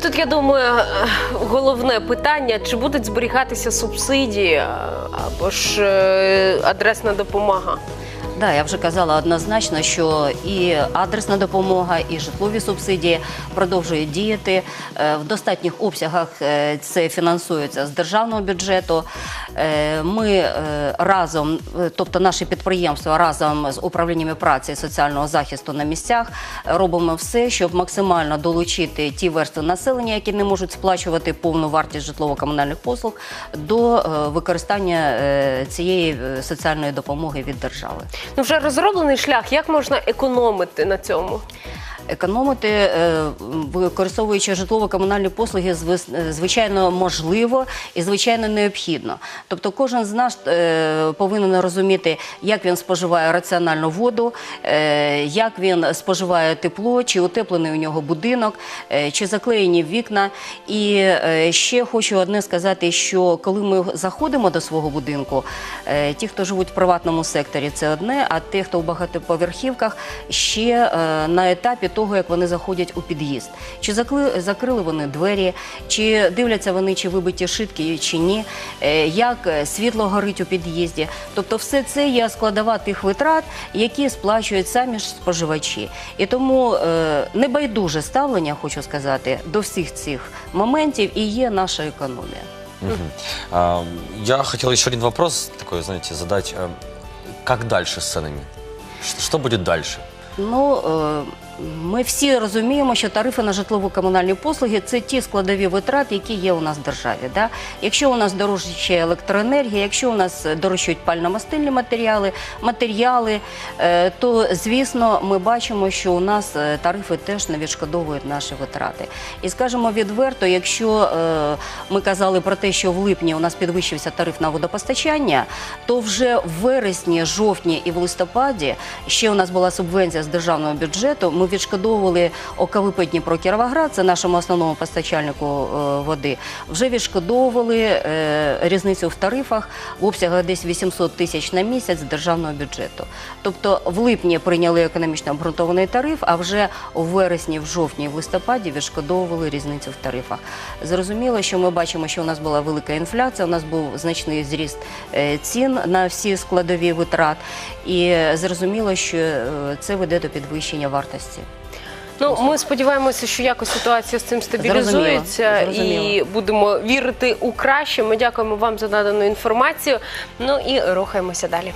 тут я думаю, головне питання: чи будуть зберігатися субсидії або ж е, адресна допомога? Да, я вже казала однозначно, що і адресна допомога, і житлові субсидії продовжують діяти Е, в достатніх обсягах. е, Це фінансується з державного бюджету. Е, Ми разом, тобто наші підприємства, разом з управліннями праці і соціального захисту на місцях робимо все, щоб максимально долучити ті верстви населення, які не можуть сплачувати повну вартість житлово-комунальних послуг, до використання цієї соціальної допомоги від держави. Ну вже розроблений шлях, як можна економити на цьому? Економити, е, використовуючи житлово-комунальні послуги, зви- звичайно можливо і звичайно необхідно. Тобто, кожен з нас е, повинен розуміти, як він споживає раціональну воду, е, як він споживає тепло, чи утеплений у нього будинок, чи заклеєні вікна. І ще хочу одне сказати, що коли ми заходимо до свого будинку, ті, хто живуть в приватному секторі, це одне, а ті, хто в багатоповерхівках, ще на етапі того, як вони заходять у під'їзд. Чи закли, закрили вони двері, чи дивляться вони, чи вибиті шибки, чи ні, е, як е, світло горить у під'їзді. Тобто, все це є складова тих витрат, які сплачують самі ж споживачі. І тому е, небайдуже ставлення, хочу сказати, до всіх цих моментів і є наша економія. А, Я хотел еще один вопрос такой, знаете, задать. А, Как дальше с ценами? Что будет дальше? Ну, е, ми всі розуміємо, що тарифи на житлово-комунальні послуги це ті складові витрати, які є у нас в державі. Да? Якщо у нас дорожчає електроенергія, якщо у нас дорожчають пально-мастильні матеріали, матеріали, е, то звісно ми бачимо, що у нас е, тарифи теж не відшкодовують наші витрати. І скажемо відверто, якщо е, ми казали про те, що в липні у нас підвищився тариф на водопостачання, то вже в вересні, жовтні і в листопаді ще у нас була субвенція з державного бюджету. Ми відшкодовували ОКВП Дніпро Кіровоград, це нашому основному постачальнику е, води. Вже відшкодовували е, різницю в тарифах в обсягах десь 800 тисяч на місяць з державного бюджету. Тобто в липні прийняли економічно обґрунтований тариф, а вже у вересні, в жовтні в листопаді відшкодовували різницю в тарифах. Зрозуміло, що ми бачимо, що у нас була велика інфляція, у нас був значний зріст е, цін на всі складові витрат, і зрозуміло, що це веде до підвищення вартості. Ну, ми сподіваємося, що якось ситуація з цим стабілізується Зрозуміло, і будемо вірити у краще. Ми дякуємо вам за надану інформацію. Ну і рухаємося далі.